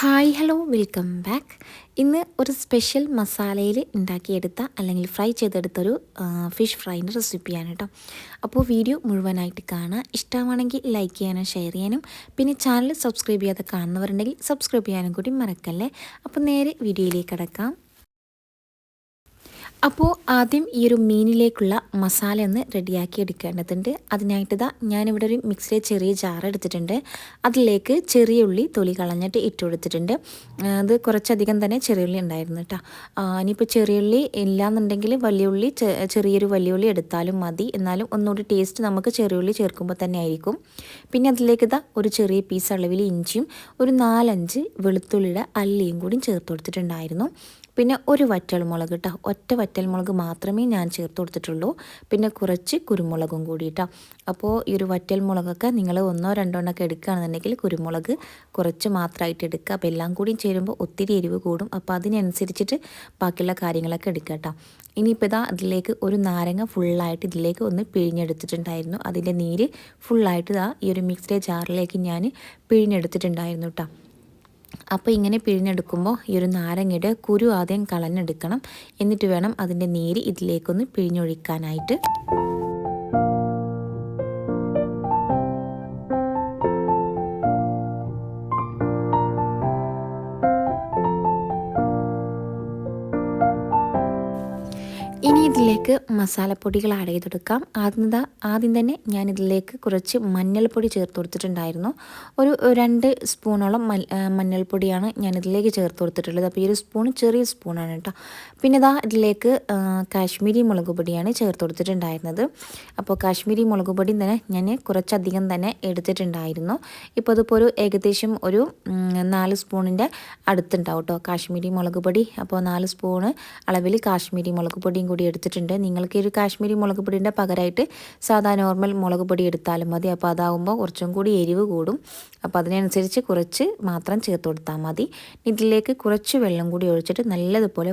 Hi hello welcome back. ഇന്ന് ഒരു special മസാലയിൽ ഉണ്ടാക്കിയെടുത്ത അല്ലെങ്കിൽ ഫ്രൈ ചെയ്തെടുത്തൊരു ഫിഷ് ഫ്രൈന്റെ റെസിപ്പിയാണ് കേട്ടോ. അപ്പോൾ വീഡിയോ മുഴുവനായിട്ട് കാണുക. ഇഷ്ടമാണെങ്കിൽ ലൈക്ക് ചെയ്യാനും ഷെയർ ചെയ്യാനും പിന്നെ ചാനൽ സബ്സ്ക്രൈബ് ചെയ്യാതെ കാണുന്നവരുണ്ടെങ്കിൽ സബ്സ്ക്രൈബ് ചെയ്യാനും കൂടി മറക്കല്ലേ? അപ്പോൾ നേരെ വീഡിയോയിലേക്ക് കിടക്കാം. അപ്പോൾ ആദ്യം ഈ ഒരു മീനിലേക്കുള്ള മസാല ഒന്ന് റെഡിയാക്കി എടുക്കേണ്ടതുണ്ട്. അതിനായിട്ട് ഇതാ ഞാനിവിടെ ഒരു മിക്സിലെ ചെറിയ ജാർ എടുത്തിട്ടുണ്ട്. അതിലേക്ക് ചെറിയ ഉള്ളി തൊലി കളഞ്ഞിട്ട് ഇട്ട് കൊടുത്തിട്ടുണ്ട്. അത് കുറച്ചധികം തന്നെ ചെറിയ ഉള്ളി ഉണ്ടായിരുന്നു കേട്ടോ. ഇനിയിപ്പോൾ ചെറിയ ഉള്ളി ഇല്ലാന്നുണ്ടെങ്കിൽ വലിയ ഉള്ളി ചെറിയൊരു വലിയ ഉള്ളി എടുത്താലും മതി. എന്നാലും ഒന്നുകൂടി ടേസ്റ്റ് നമുക്ക് ചെറിയ ഉള്ളി ചേർക്കുമ്പോൾ തന്നെ ആയിരിക്കും. പിന്നെ അതിലേക്ക് ഇതാ ഒരു ചെറിയ പീസ് അളവിൽ ഇഞ്ചിയും ഒരു നാലഞ്ച് വെളുത്തുള്ളിയുടെ അല്ലിയും കൂടി ചേർത്ത് കൊടുത്തിട്ടുണ്ടായിരുന്നു. പിന്നെ ഒരു വറ്റൽ മുളക് കേട്ടോ. ഒറ്റ വറ്റൽമുളക് മാത്രമേ ഞാൻ ചേർത്ത് കൊടുത്തിട്ടുള്ളൂ. പിന്നെ കുറച്ച് കുരുമുളകും കൂടിയിട്ടാണ് അപ്പോൾ ഈ ഒരു വറ്റൽമുളകൊക്കെ നിങ്ങൾ ഒന്നോ രണ്ടോ എണ്ണൊക്കെ എടുക്കുകയാണെന്നുണ്ടെങ്കിൽ കുരുമുളക് കുറച്ച് മാത്രമായിട്ട് എടുക്കുക. അപ്പോൾ എല്ലാം കൂടി ചേരുമ്പോൾ ഒത്തിരി എരിവ് കൂടും. അപ്പോൾ അതിനനുസരിച്ചിട്ട് ബാക്കിയുള്ള കാര്യങ്ങളൊക്കെ എടുക്കുക കേട്ടോ. ഇനിയിപ്പോൾ ഇതാ അതിലേക്ക് ഒരു നാരങ്ങ ഫുള്ളായിട്ട് ഇതിലേക്ക് ഒന്ന് പിഴിഞ്ഞെടുത്തിട്ടുണ്ടായിരുന്നു. അതിന്റെ നീര് ഫുള്ളായിട്ട് ഇതാ ഈ ഒരു മിക്സിലെ ജാറിലേക്ക് ഞാൻ പിഴിഞ്ഞെടുത്തിട്ടുണ്ടായിരുന്നു കേട്ടോ. അപ്പോൾ ഇങ്ങനെ പിഴിഞ്ഞെടുക്കുമ്പോൾ ഈ ഒരു നാരങ്ങയുടെ കുരു ആദ്യം കളഞ്ഞെടുക്കണം. എന്നിട്ട് വേണം അതിന്റെ നീര് ഇതിലേക്കൊന്ന് പിഴിഞ്ഞൊഴിക്കാനായിട്ട്. ഇതിലേക്ക് മസാലപ്പൊടികൾ ആഡ് ചെയ്തെടുക്കാം. ആദ്യം ആദ്യം തന്നെ ഞാനിതിലേക്ക് കുറച്ച് മഞ്ഞൾപ്പൊടി ചേർത്ത് കൊടുത്തിട്ടുണ്ടായിരുന്നു. ഒരു രണ്ട് സ്പൂണോളം മഞ്ഞൾപ്പൊടിയാണ് ഞാനിതിലേക്ക് ചേർത്ത് കൊടുത്തിട്ടുള്ളത്. അപ്പോൾ ഈ ഒരു സ്പൂൺ ചെറിയ സ്പൂണാണ് കേട്ടോ. പിന്നെ ഇതാ ഇതിലേക്ക് കാശ്മീരി മുളക് പൊടിയാണ് ചേർത്ത് കൊടുത്തിട്ടുണ്ടായിരുന്നത്. അപ്പോൾ കാശ്മീരി മുളക് പൊടി തന്നെ ഞാൻ കുറച്ചധികം തന്നെ എടുത്തിട്ടുണ്ടായിരുന്നു. ഇപ്പോൾ അതിപ്പോൾ ഒരു ഏകദേശം ഒരു നാല് സ്പൂണിന്റെ അടുത്തുണ്ടാവും കേട്ടോ കാശ്മീരി മുളക് പൊടി. അപ്പോൾ നാല് സ്പൂണ് അളവിൽ കാശ്മീരി മുളക് പൊടിയും കൂടി എടുത്തിട്ടുണ്ട്. നിങ്ങൾക്ക് ഒരു കാശ്മീരി മുളക് പൊടിന്റെ പകരമായിട്ട് സാധാ നോർമൽ മുളക് പൊടി എടുത്താലും മതി. അപ്പോൾ അതാവുമ്പോൾ കുറച്ചും കൂടി എരിവ് കൂടും. അപ്പോൾ അതിനനുസരിച്ച് കുറച്ച് മാത്രം ചേർത്ത് കൊടുത്താൽ മതി. ഇതിലേക്ക് കുറച്ച് വെള്ളം കൂടി ഒഴിച്ചിട്ട് നല്ലതുപോലെ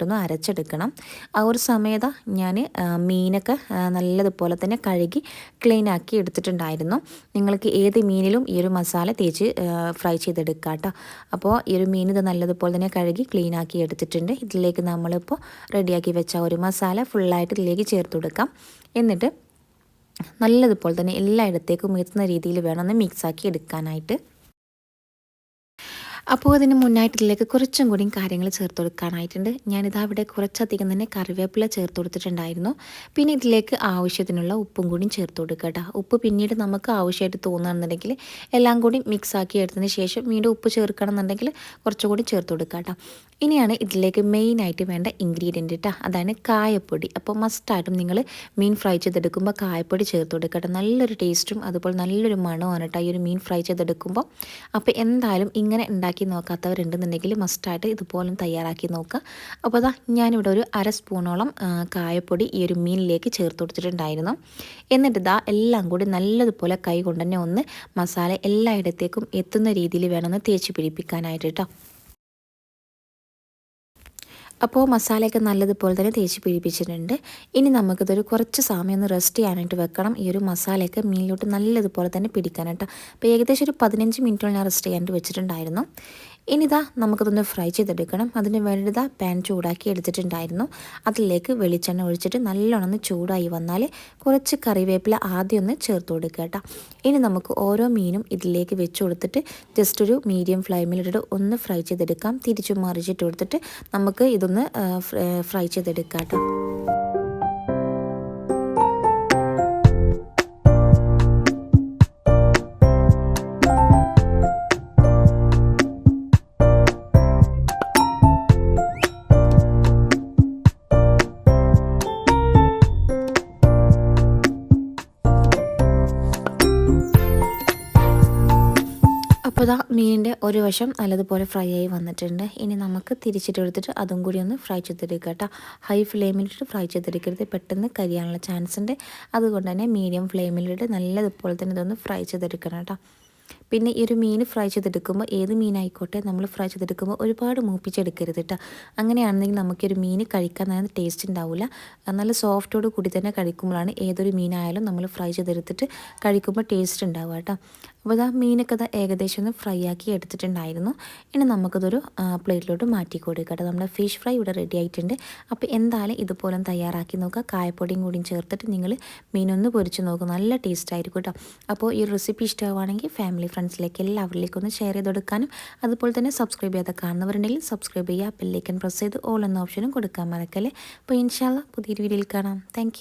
ഫൈനായിട്ടൊന്ന് അരച്ചെടുക്കണം. ആ ഒരു സമയത്ത് ഞാൻ മീനൊക്കെ നല്ലതുപോലെ തന്നെ കഴുകി ക്ലീൻ ആക്കി എടുത്തിട്ടുണ്ടായിരുന്നു. നിങ്ങൾക്ക് ഏത് മീനിലും ഈ ഒരു മസാല തേച്ച് ഫ്രൈ ചെയ്തെടുക്കാം കേട്ടോ അപ്പോൾ ഈ ഒരു മീൻ ഇത് നല്ലതുപോലെ തന്നെ കഴുകി ക്ലീൻ ആക്കി എടുത്തിട്ടുണ്ട്. ഇതിലേക്ക് നമ്മളിപ്പോൾ റെഡിയാക്കി വെച്ച ഒരു മസാല ഫുള്ളായിട്ട് ഇതിലേക്ക് ചേർത്ത് കൊടുക്കാം. എന്നിട്ട് നല്ലതുപോലെ തന്നെ എല്ലായിടത്തേക്കും എത്തുന്ന രീതിയിൽ വേണം ഒന്ന് മിക്സാക്കി എടുക്കാനായിട്ട്. അപ്പോൾ അതിന് മുന്നായിട്ട് ഇതിലേക്ക് കുറച്ചും കൂടി കാര്യങ്ങൾ ചേർത്ത് കൊടുക്കാനായിട്ടുണ്ട്. ഞാനിതാ അവിടെ കുറച്ചധികം തന്നെ കറിവേപ്പില ചേർത്ത് കൊടുത്തിട്ടുണ്ടായിരുന്നു. പിന്നെ ഇതിലേക്ക് ആവശ്യത്തിനുള്ള ഉപ്പും കൂടി ചേർത്ത് കൊടുക്കുക കേട്ടോ. ഉപ്പ് പിന്നീട് നമുക്ക് ആവശ്യമായിട്ട് തോന്നുകയാണെന്നുണ്ടെങ്കിൽ എല്ലാം കൂടി മിക്സ് ആക്കി എടുത്തതിന് ശേഷം വീണ്ടും ഉപ്പ് ചേർക്കണമെന്നുണ്ടെങ്കിൽ കുറച്ചും കുറച്ചുകൂടി ചേർത്ത് കൊടുക്കുക കേട്ടോ. ഇനിയാണ് ഇതിലേക്ക് മെയിൻ ആയിട്ട് വേണ്ട ഇൻഗ്രീഡിയന്റ് കേട്ടോ അതാണ് കായപ്പൊടി. അപ്പോൾ മസ്റ്റായിട്ടും നിങ്ങൾ മീൻ ഫ്രൈ ചെയ്തെടുക്കുമ്പോൾ കായപ്പൊടി ചേർത്ത് കൊടുക്കുക കൊടുക്കട്ടെ നല്ലൊരു ടേസ്റ്റും അതുപോലെ നല്ലൊരു മണമാണ് കേട്ടോ ഈ ഒരു മീൻ ഫ്രൈ ചെയ്തെടുക്കുമ്പോൾ. അപ്പോൾ എന്തായാലും ഇങ്ങനെ ഉണ്ടാക്കി നോക്കാത്തവരുണ്ടെന്നുണ്ടെങ്കിൽ മസ്റ്റായിട്ട് ഇതുപോലെ തയ്യാറാക്കി നോക്കുക അപ്പോൾ അതാ ഞാനിവിടെ ഒരു അര സ്പൂണോളം കായപ്പൊടി ഈ ഒരു മീനിലേക്ക് ചേർത്ത് കൊടുത്തിട്ടുണ്ടായിരുന്നു. എന്നിട്ട് ഇതാ എല്ലാം കൂടി നല്ലതുപോലെ കൈ കൊണ്ട് തന്നെ ഒന്ന് മസാല എല്ലായിടത്തേക്കും എത്തുന്ന രീതിയിൽ വേണമെന്ന് തേച്ച് പിടിപ്പിക്കാനായിട്ട് കേട്ടോ അപ്പോൾ മസാലയൊക്കെ നല്ലതുപോലെ തന്നെ തേച്ച് പിടിപ്പിച്ചിട്ടുണ്ട് ഇനി നമുക്കിതൊരു കുറച്ച് സമയം ഒന്ന് റെസ്റ്റ് ചെയ്യാനായിട്ട് വെക്കണം. ഈ ഒരു മസാലയൊക്കെ മീനിലോട്ട് നല്ലതുപോലെ തന്നെ പിടിക്കാനായിട്ട് അപ്പോൾ ഏകദേശം ഒരു പതിനഞ്ച് മിനിറ്റോളം ഞാൻ റെസ്റ്റ് ചെയ്യാനായിട്ട് വെച്ചിട്ടുണ്ടായിരുന്നു. ഇനിതാ നമുക്കതൊന്ന് ഫ്രൈ ചെയ്തെടുക്കണം. അതിന് വേണ്ടിതാ പാൻ ചൂടാക്കി എടുത്തിട്ടുണ്ടായിരുന്നു. അതിലേക്ക് വെളിച്ചെണ്ണ ഒഴിച്ചിട്ട് നല്ലോണം ചൂടായി വന്നാൽ കുറച്ച് കറിവേപ്പില ആദ്യം ഒന്ന് ചേർത്ത് കൊടുക്കുക കേട്ടോ. ഇനി നമുക്ക് ഓരോ മീനും ഇതിലേക്ക് വെച്ച് കൊടുത്തിട്ട് ജസ്റ്റ് ഒരു മീഡിയം ഫ്ലെയിമിലിട്ട് ഒന്ന് ഫ്രൈ ചെയ്തെടുക്കാം. തിരിച്ചു മറിച്ചിട്ട് കൊടുത്തിട്ട് നമുക്ക് ഇതൊന്ന് ഫ്രൈ ചെയ്തെടുക്കാം കേട്ടോ. അപ്പോൾ ഇതാ മീനിന്റെ ഒരു വശം നല്ലതുപോലെ ഫ്രൈ ആയി വന്നിട്ടുണ്ട്. ഇനി നമുക്ക് തിരിച്ചിട്ട് എടുത്തിട്ട് അതും കൂടി ഒന്ന് ഫ്രൈ ചെയ്തെടുക്കുക കേട്ടോ. ഹൈ ഫ്ലെയിമിലിട്ട് ഫ്രൈ ചെയ്തെടുക്കരുത്. പെട്ടെന്ന് കരിയാനുള്ള ചാൻസ് ഉണ്ട്. അതുകൊണ്ട് തന്നെ മീഡിയം ഫ്ലെയിമിലിട്ട് നല്ലതുപോലെ തന്നെ ഇതൊന്ന് ഫ്രൈ ചെയ്തെടുക്കണം കേട്ടോ. പിന്നെ ഈ ഒരു മീൻ ഫ്രൈ ചെയ്തെടുക്കുമ്പോൾ ഏത് മീനായിക്കോട്ടെ നമ്മൾ ഫ്രൈ ചെയ്തെടുക്കുമ്പോൾ ഒരുപാട് മൂപ്പിച്ചെടുക്കരുത് കേട്ടോ. അങ്ങനെയാണെന്നെങ്കിൽ നമുക്കൊരു മീൻ കഴിക്കാൻ നല്ല ടേസ്റ്റ് ഉണ്ടാവില്ല. നല്ല സോഫ്റ്റോട് കൂടി തന്നെ കഴിക്കുമ്പോഴാണ് ഏതൊരു മീനായാലും നമ്മൾ ഫ്രൈ ചെയ്തെടുത്തിട്ട് കഴിക്കുമ്പോൾ ടേസ്റ്റ് ഉണ്ടാവുക കേട്ടോ. അപ്പോൾ ഇതാ മീനൊക്കെ ഇതാ ഏകദേശം ഒന്ന് ഫ്രൈ ആക്കി എടുത്തിട്ടുണ്ടായിരുന്നു. ഇനി നമുക്കതൊരു പ്ലേറ്റിലോട്ട് മാറ്റി കൊടുക്കട്ടെ നമ്മുടെ ഫിഷ് ഫ്രൈ ഇവിടെ റെഡി ആയിട്ടുണ്ട്. അപ്പോൾ എന്തായാലും ഇതുപോലെ തയ്യാറാക്കി നോക്കുക. കായപ്പൊടിയും കൂടിയും ചേർത്തിട്ട് നിങ്ങൾ മീനൊന്ന് പൊരിച്ച് നോക്കുക നല്ല ടേസ്റ്റ് ആയിരിക്കും കേട്ടോ. അപ്പോൾ ഈ റെസിപ്പി ഇഷ്ടമാണെങ്കിൽ ഫാമിലി ഫ്രണ്ട്സിലേക്ക് എല്ലാവരിലേക്കും ഒന്ന് ഷെയർ ചെയ്ത് കൊടുക്കാനും. അതുപോലെ തന്നെ സബ്സ്ക്രൈബ് ചെയ്യാതെ കാണുന്നവരുണ്ടെങ്കിൽ സബ്സ്ക്രൈബ് ചെയ്യുക. ബെല്ലേക്കൻ പ്രസ് ചെയ്ത് ഓൾ എന്ന ഓപ്ഷനും കൊടുക്കാൻ മറക്കല്ലേ. അപ്പോൾ ഇൻഷാല്ല പുതിയൊരു വീഡിയോയിൽ കാണാം. താങ്ക്